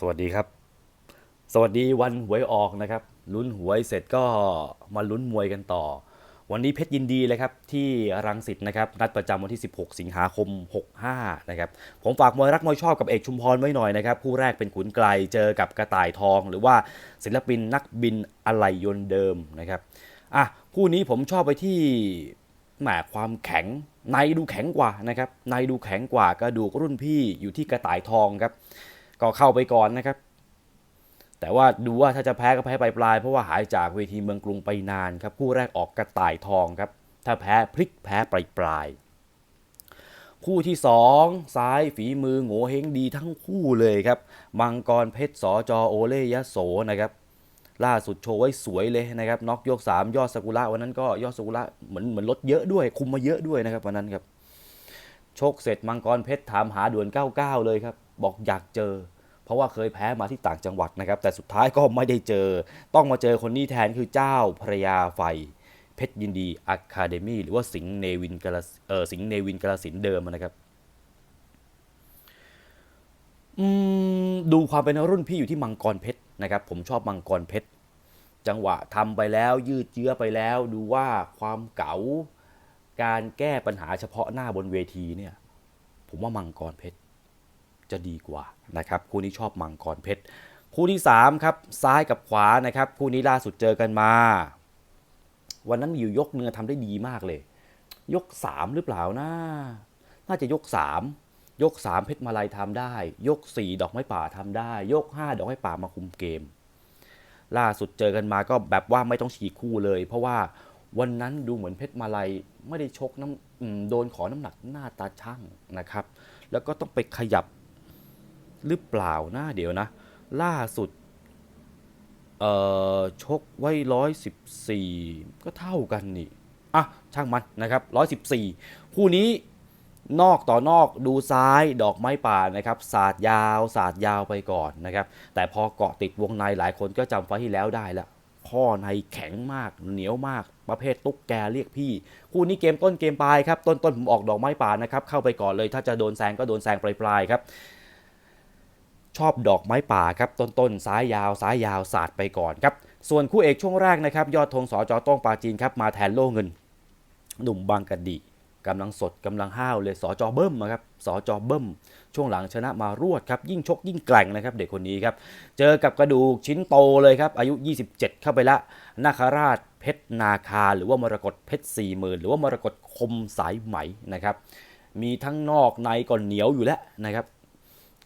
สวัสดีครับ สวัสดีวันหวยออกนะครับลุ้นหวยเสร็จก็มาลุ้นมวยกันต่อ วันนี้เพชรยินดีเลยครับที่รังสิตนะครับนัดประจำวันที่ 16 สิงหาคม 65 นะครับผมฝากมวยรักมวยชอบกับเอกชุมพรไว้หน่อยนะครับคู่แรกเป็นขุนไกลเจอกับกระต่ายทอง หรือว่าศิลปินนักบินอะไหล่ยนต์เดิมนะครับอะคู่นี้ผมชอบไปที่แหมความแข็งในดูแข็งกว่านะครับในดูแข็งกว่ากระดูกรุ่นพี่อยู่ที่กระต่ายทองครับ ก็เข้าไปก่อนนะครับ แต่ว่าดูว่าถ้าจะแพ้ก็แพ้ปลายๆเพราะว่าหายจากเวทีเมืองกรุงไปนานครับคู่แรกออกกระต่ายทองครับ ถ้าแพ้พลิกแพ้ปลายปลายคู่ที่ 2 ซ้ายฝีมือโง่เฮงดีทั้งคู่เลยครับ มังกรเพชรสอจอโอเลยะโสนะครับ ล่าสุดโชว์ไว้สวยเลยนะครับน็อกยก 3 ยอดสกุระวันนั้นก็ยอดสกุระเหมือนเหมือนลดเยอะด้วยคุมมาเยอะด้วยนะครับวันนั้นครับ ชกเสร็จมังกรเพชรถามหาด่วน 99 เลยครับ บอกอยากเจอ เพราะว่าเคยแพ้มาที่ต่างจังหวัดนะครับ แต่สุดท้ายก็ไม่ได้เจอ ต้องมาเจอคนนี้แทนคือเจ้าพระยาไฟเพชรยินดีอะคาเดมี่หรือว่าสิงห์เนวินกาลสเออสิงห์เนวินกาลสินเดิมนะครับดูความเป็นรุ่นพี่อยู่ที่มังกรเพชรนะครับ ผมชอบมังกรเพชรจังหวะทำไปแล้วยืดเยื้อไปแล้ว ดูว่าความเก๋าการแก้ปัญหาเฉพาะหน้าบนเวทีเนี่ย ผมว่ามังกรเพชร จะดีกว่านะครับคู่นี้ชอบมังกรเพชรคู่ที่3ครับซ้ายกับขวานะครับคู่นี้ล่าสุดเจอกันมา วันนั้นมีอยู่ยกเนื้อทำได้ดีมากเลย ยก 3 หรือเปล่านะน่าจะยก 3 ยก 3 เพชรมาลัยทำได้ ยก 4 ดอกไม้ป่าทำได้ ยก 5 ดอกไม้ป่ามาคุมเกม ล่าสุดเจอกันมาก็แบบว่าไม่ต้องฉีกคู่เลย เพราะว่าวันนั้นดูเหมือนเพชรมาลัยไม่ได้ชกน้ำโดนขอน้ำหนักหน้าตาช่างนะครับ แล้วก็ต้องไปขยับ หรือเปล่านะเดี๋ยวนะ ล่าสุด เอ่อ ชกไว้ร้อยสิบสี่ก็เท่ากันนี่ อะ ช่างมันนะครับร้อยสิบสี่คู่นี้นอกต่อนอกดูซ้ายดอกไม้ป่านะครับสาดยาวสาดยาวไปก่อนนะครับ แต่พอเกาะติดวงในหลายคนก็จำไฟที่แล้วได้ล้วข้อในแข็งมากเหนียวมาก ประเภทตุ๊กแกเรียกพี่ คู่นี้เกมต้นเกมปลายครับ ต้นต้นผมออกดอกไม้ป่านะครับ เข้าไปก่อนเลย ถ้าจะโดนแซงก็โดนแซงปลายปลายๆครับ ชอบดอกไม้ป่าครับต้นต้นซ้ายยาวซ้ายยาวสาดไปก่อนครับส่วนคู่เอกช่วงแรกนะครับยอดธงสอจอต้องปาจีนครับมาแทนโล่เงิน หนุ่มบางกะดีกำลังสดกำลังห้าวเลยสอจอเบิ้มอะครับสอจอเบิ้ม ช่วงหลังชนะมารวดครับยิ่งชกยิ่งแกร่งนะครับ เด็กคนนี้ครับ เจอกับกระดูกชิ้นโตเลยครับ อายุ 27 เข้าไปละนาคราชเพชรนาคา หรือว่ามรกตเพชรสี่หมื่นหรือว่ามรกตคมสายไหมนะครับมีทั้งนอกในก่อนเหนียวอยู่แล้วนะครับ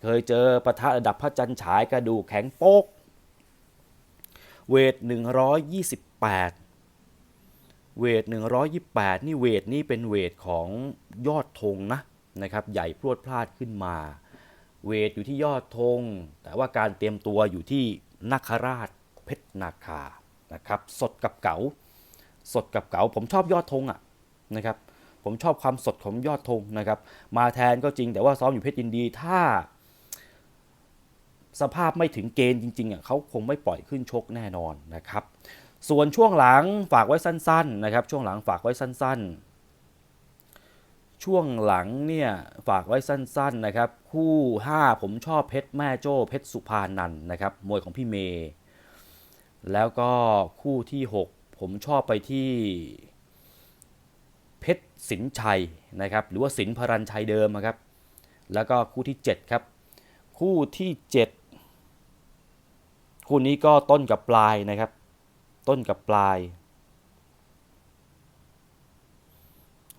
เคยเจอปะทะระดับพระจันทร์ฉายกระดูกแข็งโป๊ก เวท 128 เวท 128 นี่เวทนี่เป็นเวทของยอดธงนะนะครับ ใหญ่พรวดพลาดขึ้นมา เวทอยู่ที่ยอดธง แต่ว่าการเตรียมตัวอยู่ที่นาคราชเพชรนาคานะครับ สดกับเก๋า สดกับเก๋า ผมชอบยอดธงอะนะครับ ผมชอบความสดของยอดธงนะครับ มาแทนก็จริงแต่ว่าซ้อมอยู่เพชรยินดี ถ้า สภาพไม่ถึงเกณฑ์จริงๆอะเขาคงไม่ปล่อยขึ้นชกแน่นอนนะครับ ส่วนช่วงหลังฝากไว้สั้นๆนะครับ ช่วงหลังฝากไว้สั้นๆ ช่วงหลังเนี่ยฝากไว้สั้นๆนะครับ คู่ 5 ผมชอบเพชรแม่โจ้เพชรสุภานันนะครับมวยของพี่เมย์แล้วก็คู่ที่ 6 ผมชอบไปที่เพชรสินชัยนะครับ หรือว่าสินพรัญชัยเดิมครับ แล้วก็คู่ที่ 7 ครับ คู่ที่ 7 คู่นี้ก็ต้นกับปลายนะครับ ต้นกับปลาย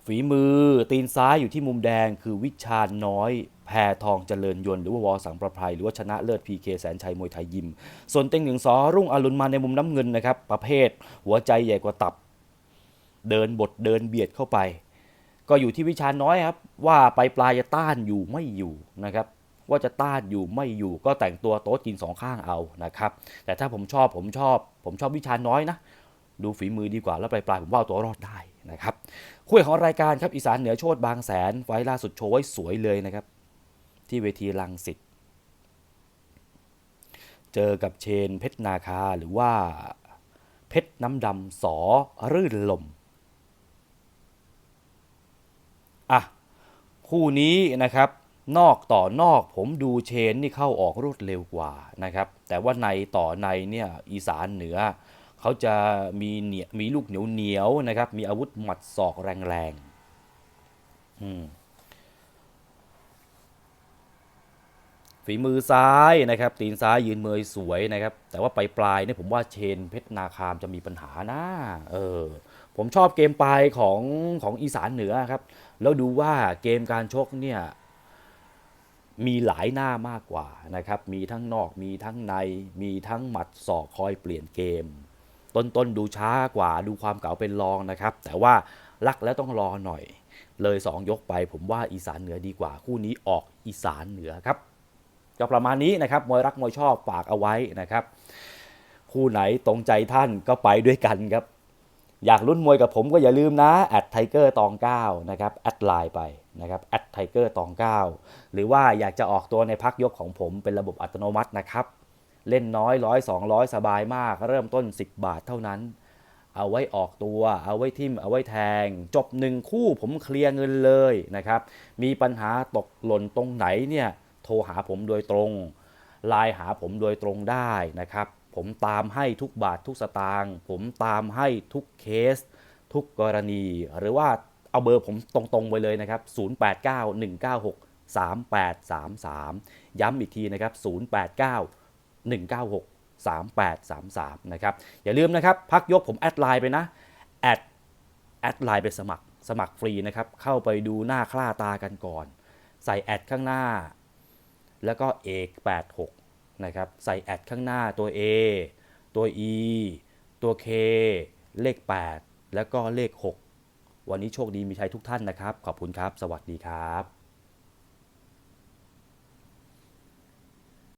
ฝีมือตีนซ้ายอยู่ที่มุมแดงคือวิชาน้อยแพทองเจริญยนต์หรือว่าวอสังประภัยหรือว่าชนะเลิศพีเคแสนชัยมวยไทยยิม ส่วนเต็งหนึ่งสอรุ่งอรุณมาในมุมน้ำเงินนะครับ ประเภท หัวใจใหญ่กว่าตับ เดินบทเดินเบียดเข้าไป ก็อยู่ที่วิชาน้อยครับ ว่าไปปลายจะต้านอยู่ไม่อยู่นะครับ ว่าจะต้านอยู่ไม่อยู่ก็แต่งตัวโต๊ะจีนสองข้างเอานะครับ แต่ถ้าผมชอบผมชอบ ผมชอบวิชาน้อยนะ ดูฝีมือดีกว่าแล้วปลายๆผมว่าตัวรอดได้นะครับคู่ของรายการครับอีสานเหนือโชดบางแสนไฟล์ล่าสุดโชว์ไว้สวยเลยนะครับ ที่เวทีลังสิตเจอกับเชนเพชรนาคาหรือว่าเพชรน้ำดำสอรื่นลมอะคู่นี้นะครับ นอกต่อนอกผมดูเชนนี่เข้าออกรวดเร็วกว่านะครับ แต่ว่าในต่อในเนี่ยอีสานเหนือ เขาจะมีเหนียมีลูกเหนียวเหนียวนะครับ มีอาวุธหมัดศอกแรงๆอืมฝีมือซ้ายนะครับ ตีนซ้ายยืนเมยสวยนะครับ แต่ว่าปลายปลายเนี่ยผมว่าเชนเพชรนาคามจะมีปัญหานะเออผมชอบเกมปลายของของอีสานเหนือครับ แล้วดูว่าเกมการชกเนี่ย มีหลายหน้ามากกว่านะครับ มีทั้งนอก มีทั้งใน มีทั้งหมัดศอกคอยเปลี่ยนเกมต้นต้นๆดูช้ากว่า ดูความเก่าเป็นรองนะครับ แต่ว่ารักแล้วต้องรอหน่อย เลย 2 ยกไป ผมว่าอีสานเหนือดีกว่า คู่นี้ออกอีสานเหนือครับ ก็ประมาณนี้นะครับ มวยรักมวยชอบฝากเอาไว้นะครับ คู่ไหนตรงใจท่านก็ไปด้วยกันครับ อยากลุ้นมวยกับผมก็อย่าลืมนะแอดไทเกอร์ตอง9นะครับแอดไลน์ไปนะครับแอดไทเกอร์ตอง9หรือว่าอยากจะออกตัวในพักยกของผมเป็นระบบอัตโนมัตินะครับ เล่นน้อยร้อยสองร้อยสบายมาก เริ่มต้น 10 บาทเท่านั้น เอาไว้ออกตัว เอาไว้ทิมเอาไว้แทง จบหนึ่งคู่ผมเคลียร์เงินเลยนะครับ มีปัญหาตกหล่นตรงไหนเนี่ยโทรหาผมโดยตรงไลน์หาผมโดยตรงได้นะครับ ผมตามให้ทุกบาททุกสตางค์ผมตามให้ทุกเคส ทุกกรณี หรือว่าเอาเบอร์ผมตรงๆไปเลยนะครับ 0891963833 ย้ำอีกทีนะครับ 089 1963833 นะครับ อย่าลืมนะครับ พักยกผมแอดไลน์ไปนะ แอดแอดไลน์ไปสมัครสมัครฟรีนะครับ เข้าไปดูหน้าคล้าตากันก่อน ใส่แอดข้างหน้า แล้วก็เอก86 นะครับใส่แอดข้างหน้าตัว A ตัว E ตัว K เลข 8 แล้วก็เลข 6 วันนี้โชคดีมีชัยทุกท่านนะครับ ขอบคุณครับ สวัสดีครับ